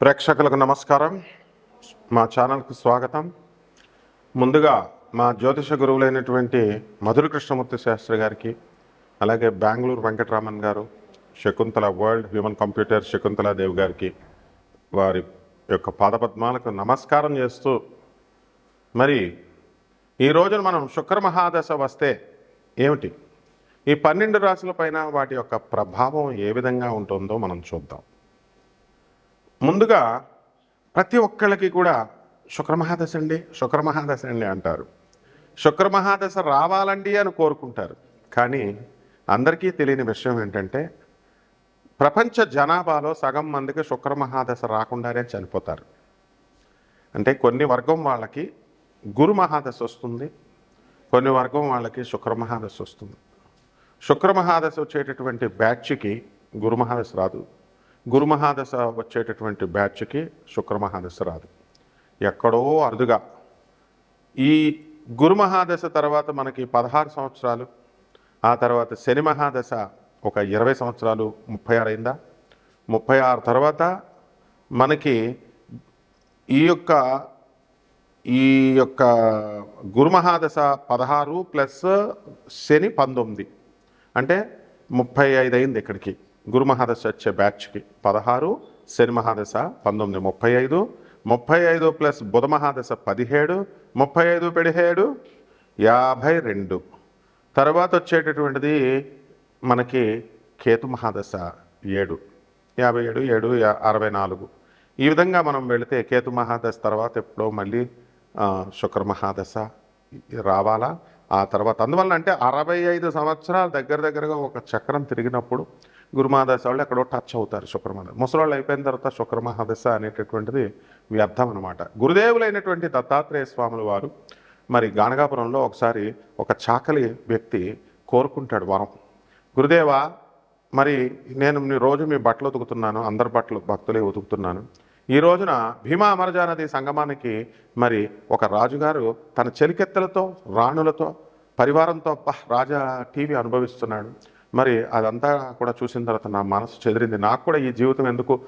ప్రేక్షకులకు నమస్కారం. మా ఛానల్కు స్వాగతం. ముందుగా మా జ్యోతిష గురువులైనటువంటి మధుర కృష్ణమూర్తి శాస్త్రి గారికి అలాగే Bengaluru Venkataraman garu Shakuntala world human computer Shakuntaladevi గారికి వారి యొక్క పాదపద్మాలకు నమస్కారం చేస్తూ మరి ఈ రోజున మనం శుక్ర మహాదశ వస్తే ఏమిటి? ఈ పన్నెండు రాశుల పైన వాటి యొక్క ప్రభావం ఏ విధంగా ఉంటుందో మనం చూద్దాం. ముందుగా ప్రతి ఒక్కళ్ళకి కూడా శుక్రమహాదశ అండి శుక్రమహాదశ అండి అంటారు. శుక్రమహాదశ రావాలండి అని కోరుకుంటారు. కానీ అందరికీ తెలియని విషయం ఏంటంటే ప్రపంచ జనాభాలో సగం మందికి శుక్రమహాదశ రాకుండానే చనిపోతారు. అంటే కొన్ని వర్గం వాళ్ళకి గురు మహాదశ వస్తుంది కొన్ని వర్గం వాళ్ళకి శుక్రమహాదశ వస్తుంది. శుక్రమహాదశ వచ్చేటటువంటి బ్యాచ్కి గురు మహాదశ రాదు. గురు మహాదశ వచ్చేటటువంటి బ్యాచ్కి శుక్ర మహాదశ రాదు. ఎక్కడో అరుదుగా. ఈ గురు మహాదశ తర్వాత మనకి పదహారు సంవత్సరాలు ఆ తర్వాత శని మహాదశ ఒక ఇరవై సంవత్సరాలు ముప్పై ఆరు అయిందా? ముప్పై ఆరు తర్వాత మనకి ఈ యొక్క ఈ యొక్క గురుమహాదశ పదహారు ప్లస్ శని పంతొమ్మిది. అంటే ముప్పై ఐదు అయింది ఇక్కడికి. గురుమహాదశ వచ్చే బ్యాచ్కి పదహారు శని మహాదశ పంతొమ్మిది ముప్పై ఐదు ముప్పై ఐదు ప్లస్ బుధ మహాదశ పదిహేడు ముప్పై ఐదు పదిహేడు యాభై రెండు. తర్వాత వచ్చేటటువంటిది మనకి కేతు మహాదశ ఏడు యాభై ఏడు ఏడు అరవై నాలుగు. ఈ విధంగా మనం వెళితే కేతు మహాదశ తర్వాత ఎప్పుడో మళ్ళీ శుక్ర మహాదశ రావాలా? ఆ తర్వాత అందువల్ల అంటే అరవై ఐదు సంవత్సరాల దగ్గర దగ్గరగా ఒక చక్రం తిరిగినప్పుడు గురుమహాదశ వాళ్ళు ఎక్కడో టచ్ అవుతారు శుక్రమహాదశ ముసలాళ్ళు అయిపోయిన తర్వాత శుక్రమహాదశ అనేటటువంటిది వ్యర్థం అనమాట గురుదేవులైనటువంటి దత్తాత్రేయ స్వాముల వారు మరి గానగాపురంలో ఒకసారి ఒక చాకలి వ్యక్తి కోరుకుంటాడు వరం. గురుదేవా మరి నేను రోజు మీ బట్టలు ఉతుకుతున్నాను అందరి బట్టలు భక్తులే ఉతుకుతున్నాను. ఈ రోజున భీమా అమరజా నది సంగమానికి మరి ఒక రాజుగారు తన చెలికెత్తలతో రాణులతో పరివారంతో రాజా టీవీ అనుభవిస్తున్నాడు. మరి అదంతా కూడా చూసిన తర్వాత నా మనసు చెదిరింది. నాకు కూడా ఈ జీవితం ఎందుకు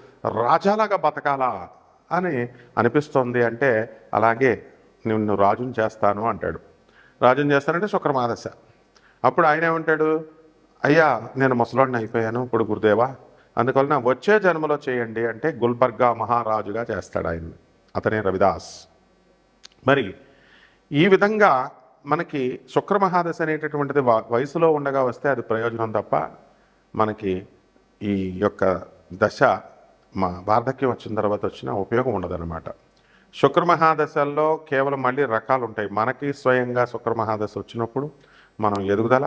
రాజాలాగా బతకాలా అని అనిపిస్తోంది అంటే అలాగే నిన్ను రాజుని చేస్తాను అంటాడు. రాజుని చేస్తానంటే శుక్రమాదశ. అప్పుడు ఆయన ఏమంటాడు? అయ్యా నేను ముసలాడిని అయిపోయాను ఇప్పుడు గురుదేవా. అందువలన వచ్చే జన్మలో చేయండి అంటే గుల్బర్గా మహారాజుగా చేస్తాడు ఆయన అతనే రవిదాస్. మరి ఈ విధంగా మనకి శుక్రమహాదశ అనేటటువంటిది వ- వయసులో ఉండగా వస్తే అది ప్రయోజనం తప్ప మనకి ఈ యొక్క దశ మా వార్ధక్యం వచ్చిన తర్వాత వచ్చిన ఉపయోగం ఉండదన్నమాట. శుక్రమహాదశల్లో కేవలం మళ్ళీ రకాలు ఉంటాయి మనకి స్వయంగా శుక్రమహాదశ వచ్చినప్పుడు మనం ఎదుగుదల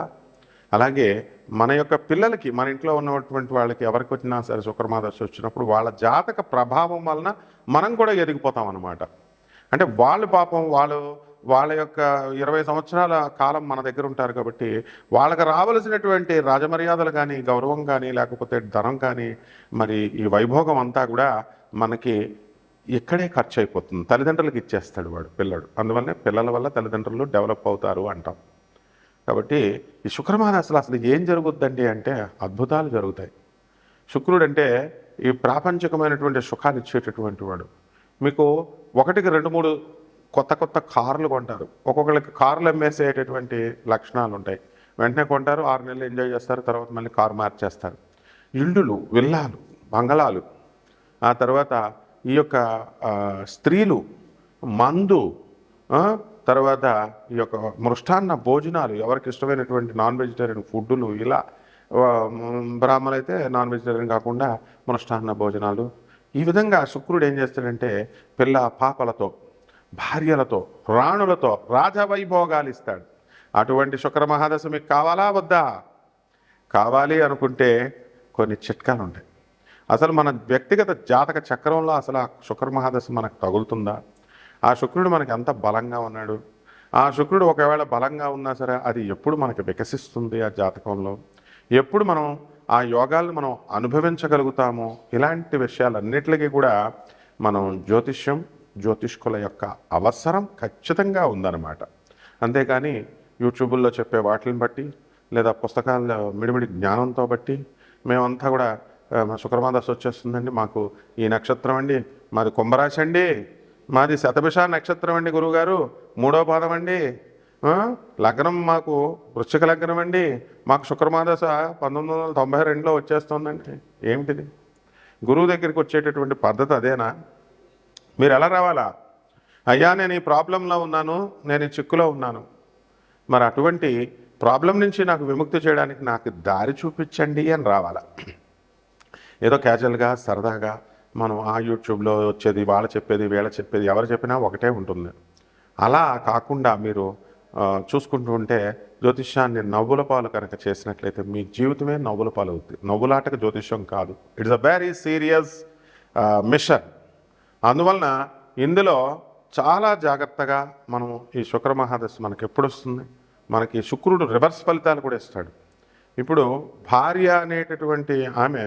అలాగే మన యొక్క పిల్లలకి మన ఇంట్లో ఉన్నటువంటి వాళ్ళకి ఎవరికి వచ్చినా సరే శుక్రమహాదశ వచ్చినప్పుడు వాళ్ళ జాతక ప్రభావం వలన మనం కూడా ఎదిగిపోతాం అనమాట అంటే వాళ్ళు పాపం వాళ్ళు వాళ్ళ యొక్క ఇరవై సంవత్సరాల కాలం మన దగ్గర ఉంటారు కాబట్టి వాళ్ళకి రావలసినటువంటి రాజమర్యాదలు కానీ గౌరవం కానీ లేకపోతే ధనం కానీ మరి ఈ వైభోగం అంతా కూడా మనకి ఇక్కడే ఖర్చు అయిపోతుంది తల్లిదండ్రులకు ఇచ్చేస్తాడు వాడు పిల్లడు. అందువల్లనే పిల్లల వల్ల తల్లిదండ్రులు డెవలప్ అవుతారు అంటాం. కాబట్టి ఈ శుక్రమాన అసలు అసలు ఏం జరుగుద్దండి అంటే అద్భుతాలు జరుగుతాయి. శుక్రుడు అంటే ఈ ప్రాపంచికమైనటువంటి సుఖాన్ని ఇచ్చేటటువంటి వాడు. మీకు ఒకటికి రెండు మూడు కొత్త కొత్త కార్లు కొంటారు. ఒక్కొక్కరికి కార్లు అమ్మేసేటటువంటి లక్షణాలు ఉంటాయి వెంటనే కొంటారు ఆరు నెలలు ఎంజాయ్ చేస్తారు తర్వాత మళ్ళీ కారు మార్చేస్తారు. ఇల్లులు విల్లాలు బంగళాలు ఆ తర్వాత ఈ యొక్క స్త్రీలు మందు తర్వాత ఈ యొక్క మృష్టాన్న భోజనాలు ఎవరికి ఇష్టమైనటువంటి నాన్ వెజిటేరియన్ ఫుడ్డులు ఇలా ఆ, బ్రాహ్మణులు అయితే నాన్ వెజిటేరియన్ కాకుండా మృష్టాన్న భోజనాలు. ఈ విధంగా శుక్రుడు ఏం చేస్తాడంటే పిల్ల పాపలతో భార్యలతో రాణులతో రాజవైభోగాలు ఇస్తాడు అటువంటి శుక్ర మహాదశ మీకు కావాలా వద్దా? కావాలి అనుకుంటే కొన్ని చిట్కాలు ఉంటాయి అసలు మన వ్యక్తిగత జాతక చక్రంలో అసలు ఆ శుక్ర మహాదశ మనకు తగులుతుందా? ఆ శుక్రుడు మనకి ఎంత బలంగా ఉన్నాడు? ఆ శుక్రుడు ఒకవేళ బలంగా ఉన్నా సరే అది ఎప్పుడు మనకి వికసిస్తుంది ఆ జాతకంలో? ఎప్పుడు మనం ఆ యోగాలను మనం అనుభవించగలుగుతామో? ఇలాంటి విషయాలన్నిటికీ కూడా మనం జ్యోతిష్యం జ్యోతిష్కుల యొక్క అవసరం ఖచ్చితంగా ఉందన్నమాట. అంతేకాని యూట్యూబుల్లో చెప్పే వాటిని బట్టి లేదా పుస్తకాల్లో మిడిమిడి జ్ఞానంతో బట్టి మేమంతా కూడా ఆ, వచ్చేస్తుందండి. మాకు ఈ నక్షత్రం అండి మాది కుంభరాశి అండి మాది శతభిష నక్షత్రం అండి గురువుగారు మూడో పాదం అండి లగ్నం మాకు వృశ్చిక లగ్నం అండి మాకు శుక్రమాదశ పంతొమ్మిది వందల తొంభై రెండులో వచ్చేస్తుందండి. ఏమిటిది? గురువు దగ్గరికి వచ్చేటటువంటి పద్ధతి అదేనా? మీరు ఎలా రావాలా? అయ్యా నేను ఈ ప్రాబ్లంలో ఉన్నాను నేను ఈ చిక్కులో ఉన్నాను. మరి అటువంటి ప్రాబ్లం నుంచి నాకు విముక్తి చేయడానికి నాకు దారి చూపించండి అని రావాలా? ఏదో క్యాజువల్గా సరదాగా మనం ఆ యూట్యూబ్లో వచ్చేది వాళ్ళ చెప్పేది వీళ్ళ చెప్పేది ఎవరు చెప్పినా ఒకటే ఉంటుంది. అలా కాకుండా మీరు చూసుకుంటూ ఉంటే జ్యోతిష్యాన్ని నవ్వుల పాలు కనుక చేసినట్లయితే మీ జీవితమే నవ్వుల పాలు అవుతుంది నవ్వులాటకు జ్యోతిష్యం కాదు. It's a very serious mission. అందువలన ఇందులో చాలా జాగ్రత్తగా మనం ఈ శుక్ర మహాదశ మనకి ఎప్పుడు వస్తుంది మనకి శుక్రుడు రివర్స్ ఫలితాలు కూడా ఇస్తాడు. ఇప్పుడు భార్య అనేటటువంటి ఆమె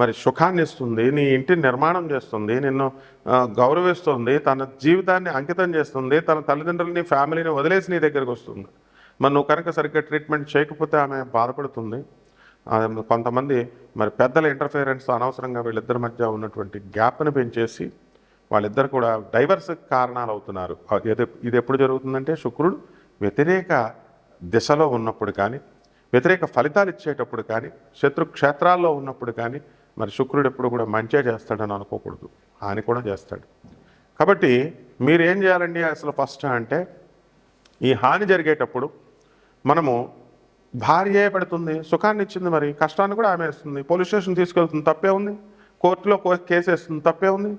మరి సుఖాన్ని ఇస్తుంది నీ ఇంటిని నిర్మాణం చేస్తుంది నిన్ను గౌరవిస్తుంది తన జీవితాన్ని అంకితం చేస్తుంది తన తల్లిదండ్రులని ఫ్యామిలీని వదిలేసి నీ దగ్గరికి వస్తుంది. మరి నువ్వు కనుక సరిగ్గా ట్రీట్మెంట్ చేయకపోతే ఆమె బాధపడుతుంది. కొంతమంది మరి పెద్దల ఇంటర్ఫిరెన్స్ అనవసరంగా వీళ్ళిద్దరి మధ్య ఉన్నటువంటి గ్యాప్ని పెంచేసి వాళ్ళిద్దరు కూడా డైవర్స్ కారణాలు అవుతున్నారు ఇది ఎప్పుడు జరుగుతుందంటే శుక్రుడు వ్యతిరేక దిశలో ఉన్నప్పుడు కానీ వ్యతిరేక ఫలితాలు ఇచ్చేటప్పుడు కానీ శత్రు క్షేత్రాల్లో ఉన్నప్పుడు కానీ మరి శుక్రుడు ఎప్పుడు కూడా మంచిగా చేస్తాడని అనుకోకూడదు. హాని కూడా చేస్తాడు. కాబట్టి మీరు ఏం చేయాలండి అసలు ఫస్ట్ అంటే ఈ హాని జరిగేటప్పుడు మనము భార్యే పెడుతుంది సుఖాన్ని ఇచ్చింది మరి కష్టాన్ని కూడా ఆమె ఇస్తుంది పోలీస్ స్టేషన్ తీసుకెళ్తుంది తప్పే ఉంది. కోర్టులో కో- కేసు వేస్తుంది తప్పే ఉంది.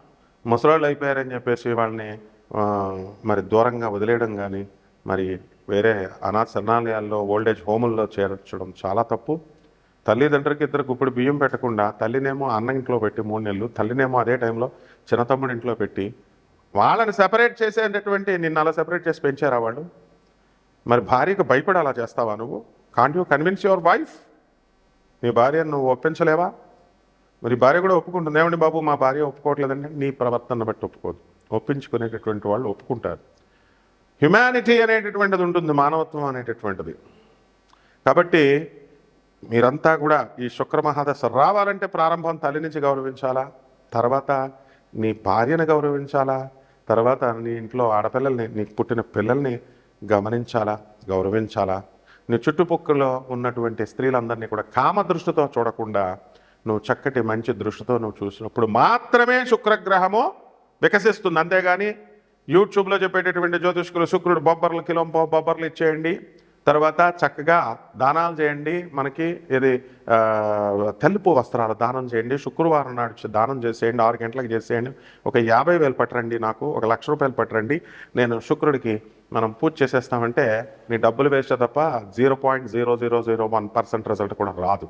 ముసలాళ్ళు అయిపోయారని చెప్పేసి వాళ్ళని మరి దూరంగా వదిలేయడం కానీ మరి వేరే అనాథ శరణాలయాల్లో ఓల్డేజ్ హోముల్లో చేర్చడం చాలా తప్పు. తల్లిదండ్రులకి ఇద్దరు ఇప్పుడు బియ్యం పెట్టకుండా తల్లినేమో అన్న ఇంట్లో పెట్టి మూడు నెలలు తల్లినేమో అదే టైంలో చిన్న తమ్ముడి ఇంట్లో పెట్టి వాళ్ళని సెపరేట్ చేసేటటువంటి నిన్ను అలా సెపరేట్ చేసి పెంచారా వాళ్ళు? మరి భార్యకు భయపడి అలా చేస్తావా నువ్వు? Can't you convince your wife నీ భార్యను నువ్వు ఒప్పించలేవా? మరి భార్య కూడా ఒప్పుకుంటుంది. ఏమండి బాబు మా భార్య ఒప్పుకోవట్లేదండి. నీ ప్రవర్తన బట్టి ఒప్పుకోదు. ఒప్పించుకునేటటువంటి వాళ్ళు ఒప్పుకుంటారు. హ్యుమానిటీ అనేటటువంటిది ఉంటుంది మానవత్వం అనేటటువంటిది. కాబట్టి మీరంతా కూడా ఈ శుక్ర మహాదశ రావాలంటే ప్రారంభం తల్లి నుంచి గౌరవించాలా? తర్వాత నీ భార్యను గౌరవించాలా? తర్వాత నీ ఇంట్లో ఆడపిల్లల్ని నీకు పుట్టిన పిల్లల్ని గమనించాలా? గౌరవించాలా? నీ చుట్టుపక్కల ఉన్నటువంటి స్త్రీలందరినీ కూడా కామ దృష్టితో చూడకుండా నువ్వు చక్కటి మంచి దృష్టితో నువ్వు చూసినప్పుడు మాత్రమే శుక్రగ్రహము వికసిస్తుంది. అంతేగాని యూట్యూబ్లో చెప్పేటటువంటి జ్యోతిష్కులు శుక్రుడు బొబ్బర్లు కిలో బొబ్బర్లు ఇచ్చేయండి. తర్వాత చక్కగా దానాలు చేయండి. మనకి ఇది తెలుపు వస్త్రాలు దానం చేయండి. శుక్రవారం నాడు దానం చేసేయండి. ఆరు గంటలకు చేసేయండి. ఒక యాభై వేలు పట్టరండి నాకు. ఒక లక్ష రూపాయలు పట్టరండి. నేను శుక్రుడికి మనం పూజ చేసేస్తామంటే నీ డబ్బులు వేస్తే తప్ప zero point zero zero zero one percent result కూడా రాదు.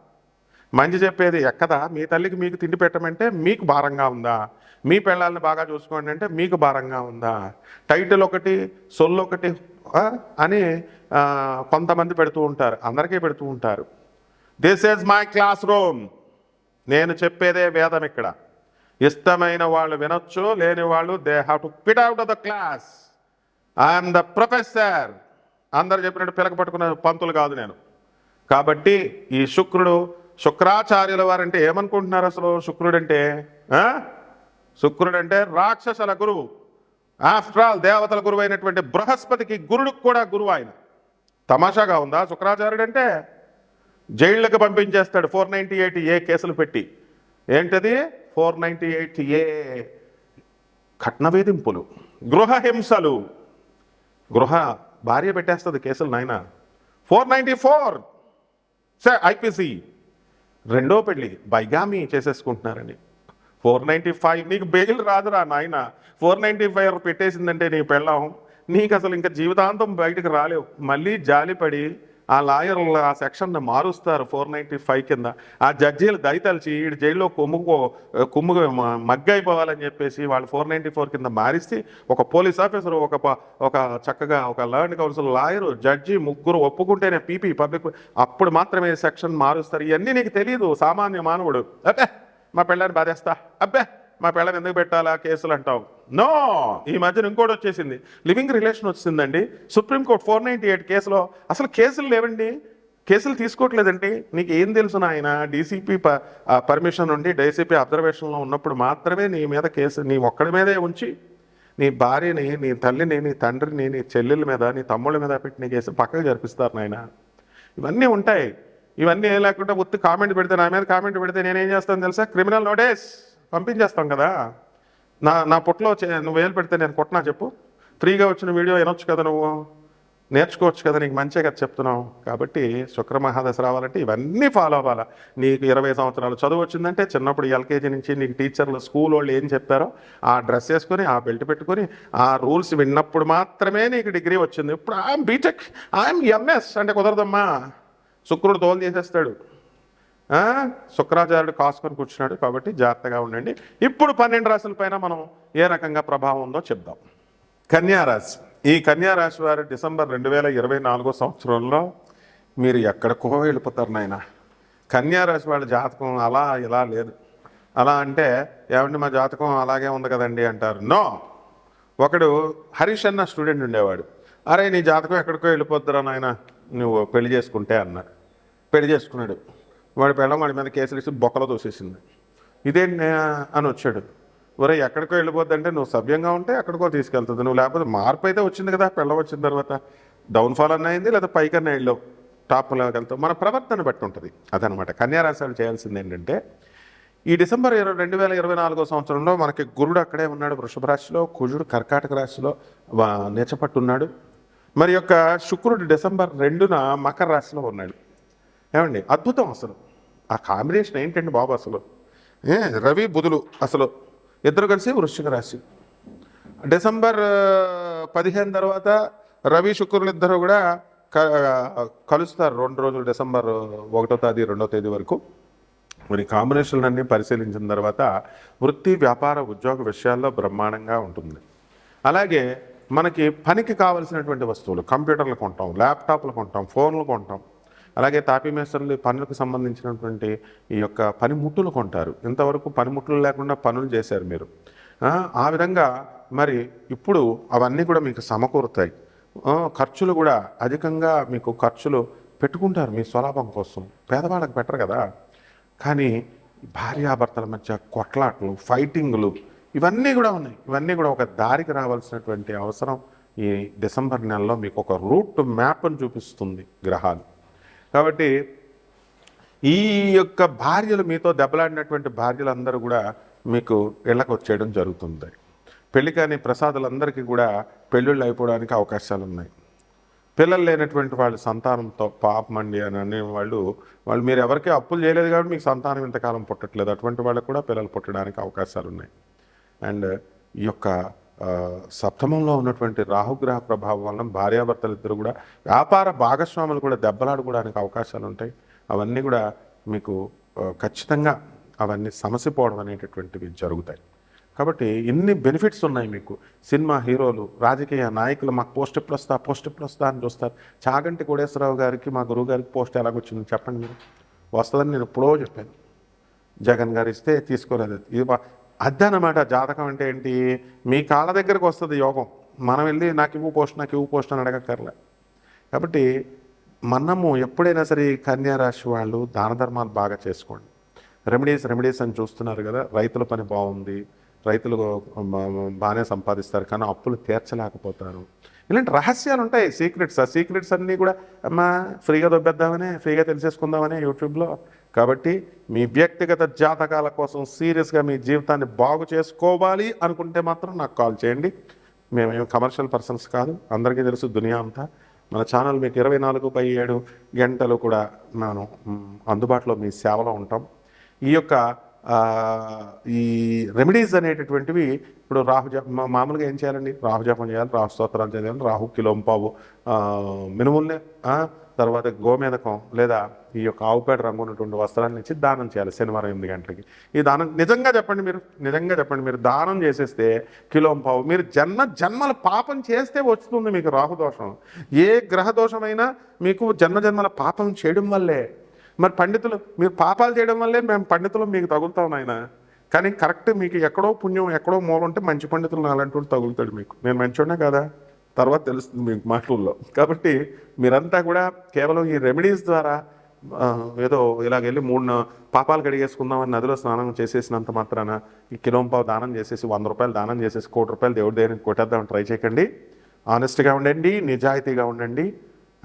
మంచి చెప్పేది ఎక్కదా? మీ తల్లికి మీకు తిండి పెట్టమంటే మీకు భారంగా ఉందా? మీ పిల్లల్ని బాగా చూసుకోండి అంటే మీకు భారంగా ఉందా? టైటిల్ ఒకటి సొల్లు ఒకటి అని కొంతమంది పెడుతూ ఉంటారు. అందరికీ పెడుతూ ఉంటారు. This is my class room నేను చెప్పేదే వేదం ఇక్కడ. ఇష్టమైన వాళ్ళు వినొచ్చు లేని వాళ్ళు they have to pit out of the class I'm the professor అందరు చెప్పినట్టు పిలక పట్టుకున్న పంతులు కాదు నేను. కాబట్టి ఈ శుక్రుడు శుక్రాచార్యుల వారంటే ఏమనుకుంటున్నారు అసలు శుక్రుడు అంటే శుక్రుడు అంటే రాక్షసుల గురువు. ఆఫ్టర్ ఆల్ దేవతల గురువు అయినటువంటి బృహస్పతికి గురుడికి కూడా గురువు ఆయన. తమాషాగా ఉందా? శుక్రాచార్యుడు అంటే జైళ్ళకి పంపించేస్తాడు. ఫోర్ నైంటీ ఎయిట్ ఏ కేసులు పెట్టి. ఏంటది? ఫోర్ నైంటీ ఎయిట్ ఏ కట్న వేధింపులు. గృహ హింసలు. గృహ భార్య పెట్టేస్తుంది కేసులు నాయన. Four ninety four. సే ఐపీసీ. రెండో పెళ్ళి బైగామి చేసేసుకుంటున్నారండి ఫోర్ నైంటీ ఫైవ్ నీకు బెయిల్ రాదురా నాయన. ఫోర్ నైంటీ ఫైవ్ పెట్టేసిందంటే నీ పెళ్ళం. నీకు అసలు ఇంకా జీవితాంతం బయటకు రాలేవు. మళ్ళీ జాలిపడి ఆ లాయర్లు ఆ సెక్షన్ మారుస్తారు ఫోర్ నైంటీ ఫైవ్ కింద. ఆ జడ్జీలు దయతలిచి ఈ జైల్లో కొమ్ముకో కుమ్ము మగ్గైపోవాలని చెప్పేసి వాళ్ళు ఫోర్ నైంటీ ఫోర్ కింద మారిస్తే ఒక పోలీస్ ఆఫీసర్ ఒక ఒక చక్కగా ఒక లర్న్ కౌన్సిల్ లాయరు జడ్జి ముగ్గురు ఒప్పుకుంటేనే పీపీ పబ్లిక్ అప్పుడు మాత్రమే సెక్షన్ మారుస్తారు. ఇవన్నీ నీకు తెలియదు సామాన్య మానవుడు. అబ్బే మా పిల్లని బాధేస్తా. అబ్బే. మా పిల్లని ఎందుకు పెట్టాలా కేసులు అంటావు? నో ఈ మధ్యన ఇంకోటి వచ్చేసింది. లివింగ్ రిలేషన్ వచ్చిందండి. Supreme court four ninety eight కేసులో అసలు కేసులు లేవండి. కేసులు తీసుకోవట్లేదండి. నీకు ఏం తెలుసు నాయన? డీసీపీ పర్మిషన్ ఉండి డీసీపీ అబ్జర్వేషన్లో ఉన్నప్పుడు మాత్రమే నీ మీద కేసు నీ ఒక్కడి మీదే ఉంచి నీ భార్యని నీ తల్లిని నీ తండ్రిని నీ చెల్లెల మీద నీ తమ్ముళ్ళ మీద పెట్టిన కేసు పక్కకు జరిపిస్తారు నాయన. ఇవన్నీ ఉంటాయి. ఇవన్నీ ఏం లేకుండా ఉత్తి కామెంట్ పెడితే నా మీద కామెంట్ పెడితే నేనేం చేస్తాను తెలుసా? క్రిమినల్ నోటీస్ పంపించేస్తాం కదా. నా నా పొట్లో చే- నువ్వు వేలు పెడితే నేను కొట్టినా చెప్పు. ఫ్రీగా వచ్చిన వీడియో వినొచ్చు కదా నువ్వు. నేర్చుకోవచ్చు కదా నీకు మంచిగా కదా చెప్తున్నావు. కాబట్టి శుక్ర మహాదశ రావాలంటే ఇవన్నీ ఫాలో అవ్వాలా. నీకు ఇరవై సంవత్సరాలు చదువు వచ్చిందంటే చిన్నప్పుడు ఎల్కేజీ నుంచి నీకు టీచర్లు స్కూల్ వాళ్ళు ఏం చెప్పారో ఆ డ్రెస్ వేసుకొని ఆ బెల్ట్ పెట్టుకొని ఆ రూల్స్ విన్నప్పుడు మాత్రమే నీకు డిగ్రీ వచ్చింది. ఇప్పుడు ఐఎమ్ బీటెక్ ఐఎమ్ ఎంఎస్ అంటే కుదరదమ్మా. శుక్రుడు తోలు చేసేస్తాడు శుక్రాచార్యుడు కాసుకొని కూర్చున్నాడు కాబట్టి జాగ్రత్తగా ఉండండి. ఇప్పుడు పన్నెండు రాశుల పైన మనం ఏ రకంగా ప్రభావం ఉందో చెప్దాం. కన్యారాశి ఈ కన్యారాశి వారు డిసెంబర్ రెండు వేల ఇరవై నాలుగో సంవత్సరంలో మీరు ఎక్కడికో వెళ్ళిపోతారు నాయన. కన్యారాశి వాళ్ళ జాతకం అలా ఇలా లేదు. అలా అంటే ఏమంటే మా జాతకం అలాగే ఉంది కదండి అంటారు. నో. ఒకడు హరీష్ అన్న స్టూడెంట్ ఉండేవాడు. అరే నీ జాతకం ఎక్కడికో వెళ్ళిపోద్దురా నాయన. నువ్వు పెళ్ళి చేసుకుంటే అన్నాడు. పెళ్ళి చేసుకున్నాడు. వాడి పెళ్ళం వాడి మీద కేసులు ఇచ్చి బొక్కలో తోసేసింది. ఇదేంటి అని వచ్చాడు. ఒరే ఎక్కడికో వెళ్ళిపోద్దంటే నువ్వు సభ్యంగా ఉంటే ఎక్కడికో తీసుకెళ్తుంది. నువ్వు లేకపోతే మార్పు అయితే వచ్చింది కదా పెళ్ళం వచ్చిన తర్వాత. డౌన్ఫాల్ అన్న అయింది లేదా పైకన్నా వెళ్ళావు. టాప్ లెవెల్కి వెళ్తావు. మన ప్రవర్తన బట్టి ఉంటుంది. అదనమాట. కన్యారాశాలు చేయాల్సింది ఏంటంటే ఈ డిసెంబర్ ఇరవై రెండు వేల ఇరవై నాలుగో సంవత్సరంలో మనకి గురుడు అక్కడే ఉన్నాడు. వృషభ రాశిలో కుజుడు కర్కాటక రాశిలో వా- మరి యొక్క శుక్రుడు డిసెంబర్ రెండున మకర రాశిలో ఉన్నాడు. ఏమండి? అద్భుతం అసలు. ఆ కాంబినేషన్ ఏంటండి బాబు అసలు? ఏ రవి బుధులు అసలు ఇద్దరు కలిసి వృశ్చిక రాశి. డిసెంబర్ పదిహేను తర్వాత రవి శుక్రులు ఇద్దరు కూడా క- కలుస్తారు రెండు రోజులు డిసెంబర్ ఒకటో తేదీ రెండో తేదీ వరకు. మరి కాంబినేషన్లన్నీ పరిశీలించిన తర్వాత వృత్తి వ్యాపార ఉద్యోగ విషయాల్లో బ్రహ్మాండంగా ఉంటుంది. అలాగే మనకి పనికి కావలసినటువంటి వస్తువులు కంప్యూటర్లు కొంటాం ల్యాప్టాప్లు కొంటాం ఫోన్లు కొంటాం. అలాగే తాపీ మేస్త్రులు పనులకు సంబంధించినటువంటి ఈ యొక్క పనిముట్లు కొంటారు. ఇంతవరకు పనిముట్లు లేకుండా పనులు చేశారు మీరు. ఆ, విధంగా మరి ఇప్పుడు అవన్నీ కూడా మీకు సమకూరుతాయి. ఖర్చులు కూడా అధికంగా మీకు ఖర్చులు పెట్టుకుంటారు మీ స్వలాభం కోసం. పేదవాళ్ళకి పెట్టరు కదా. కానీ భార్యాభర్తల మధ్య కొట్లాట్లు ఫైటింగ్లు ఇవన్నీ కూడా ఉన్నాయి. ఇవన్నీ కూడా ఒక దారికి రావాల్సినటువంటి అవసరం ఈ డిసెంబర్ నెలలో మీకు ఒక రూట్ మ్యాప్ను చూపిస్తుంది గ్రహాలు. కాబట్టి ఈ యొక్క భార్యలు మీతో దెబ్బలాడినటువంటి భార్యలందరూ కూడా మీకు ఇళ్ళకు వచ్చేయడం జరుగుతుంది. పెళ్ళి కాని ప్రసాదులందరికీ కూడా పెళ్ళిళ్ళు అయిపోవడానికి అవకాశాలు ఉన్నాయి పిల్లలు లేనటువంటి వాళ్ళ సంతానంతో పాపమండి అని అనే వాళ్ళు వాళ్ళు మీరు ఎవరికీ అప్పులు చేయలేదు కాబట్టి మీకు సంతానం ఇంతకాలం పుట్టట్లేదు. అటువంటి వాళ్ళకు కూడా పిల్లలు పుట్టడానికి అవకాశాలు ఉన్నాయి అండ్ ఈ యొక్క సప్తమంలో ఉన్నటువంటి రాహుగ్రహ ప్రభావం వలన భార్యాభర్తలు ఇద్దరు కూడా వ్యాపార భాగస్వాములు కూడా దెబ్బలాడుకోవడానికి అవకాశాలు ఉంటాయి. అవన్నీ కూడా మీకు ఖచ్చితంగా అవన్నీ సమసిపోవడం అనేటటువంటివి జరుగుతాయి. కాబట్టి ఇన్ని బెనిఫిట్స్ ఉన్నాయి మీకు. సినిమా హీరోలు రాజకీయ నాయకులు మాకు పోస్ట్ ఎప్పుడు వస్తా పోస్ట్ ఎప్పుడు వస్తా అని చూస్తారు. చాగంటి కోడేశ్వరరావు గారికి మా గురువు గారికి పోస్ట్ ఎలాగొచ్చింది చెప్పండి మీరు. వస్తుందని నేను ఎప్పుడో చెప్పాను. జగన్ గారు ఇస్తే తీసుకోలేదు. ఇది వా- అన్నమాట జాతకం అంటే ఏంటి? మీ కాళ్ళ దగ్గరకు వస్తుంది యోగం. మనం వెళ్ళి నాకు ఇవ్వు పోస్ట్ నాకు ఇవ్వు పోస్ట్ అని అడగక్కర్లే. కాబట్టి మనము ఎప్పుడైనా సరే కన్యారాశి వాళ్ళు దాన ధర్మాలు బాగా చేసుకోండి. రెమెడీస్ రెమెడీస్ అని చూస్తున్నారు కదా రైతుల పని బాగుంది రైతులు బాగానే సంపాదిస్తారు కానీ అప్పులు తీర్చలేకపోతారు. ఇలాంటి రహస్యాలు ఉంటాయి సీక్రెట్స్ ఆ సీక్రెట్స్ అన్నీ కూడా అమ్మా ఫ్రీగా దొబ్బేద్దామని ఫ్రీగా తెలిసేసుకుందామని యూట్యూబ్లో కాబట్టి మీ వ్యక్తిగత జాతకాల కోసం సీరియస్గా మీ జీవితాన్ని బాగు చేసుకోవాలి అనుకుంటే మాత్రం నాకు కాల్ చేయండి. మేమేం కమర్షియల్ పర్సన్స్ కాదు. అందరికీ తెలుసు దునియా అంతా. మన ఛానల్ మీకు ఇరవై నాలుగు బై ఏడు గంటలు కూడా మనం అందుబాటులో మీ సేవలో ఉంటాం. ఈ యొక్క ఈ రెమెడీస్ అనేటటువంటివి ఇప్పుడు రాహు మామూలుగా ఏం చేయాలండి? రాహు జపం చేయాలి రాహు స్తోత్రాలు చేయాలి రాహు కిలోంపావు ఆ, మినుముల్ని తర్వాత గోమేదకం లేదా ఈ యొక్క ఆవుపేట రంగు ఉన్నటువంటి వస్త్రాన్ని ఇచ్చి దానం చేయాలి శనివారం ఎనిమిది గంటలకి. ఈ దానం నిజంగా చెప్పండి మీరు నిజంగా చెప్పండి మీరు. దానం చేసేస్తే కిలోంపావు మీరు జన్మ జన్మల పాపం చేస్తే వస్తుంది మీకు రాహుదోషం ఏ గ్రహ దోషమైనా మీకు జన్మ జన్మల పాపం చేయడం వల్లే. మరి పండితులు మీరు పాపాలు చేయడం వల్లే మేము పండితులు మీకు తగులుతాం నాయన. కానీ కరెక్ట్ మీకు ఎక్కడో పుణ్యం ఎక్కడో మూలం ఉంటే మంచి పండితులు అలాంటి తగులుతాడు మీకు. నేను మంచోడే కదా? తర్వాత తెలుస్తుంది మీకు మాటల్లో. కాబట్టి మీరంతా కూడా కేవలం ఈ రెమెడీస్ ద్వారా ఏదో ఏదో ఇలాగెళ్ళి మూడు పాపాలు కడిగేసుకుందామని నదిలో స్నానం చేసేసినంత మాత్రాన ఈ కిలోంపావు దానం చేసేసి వంద రూపాయలు దానం చేసేసి కోటి రూపాయలు దేవుడి దగ్గర కొట్టేద్దామని ట్రై చేయకండి. ఆనెస్ట్గా ఉండండి నిజాయితీగా ఉండండి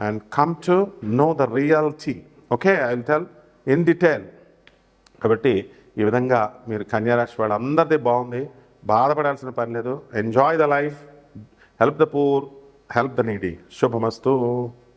and come to know the reality. Okay I will tell in detail కాబట్టి ఈ విధంగా మీరు కన్యారాశి వాళ్ళు అందరిది బాగుంది. బాధపడాల్సిన పని లేదు. Enjoy the life. Help the poor help the needy Subhamastu.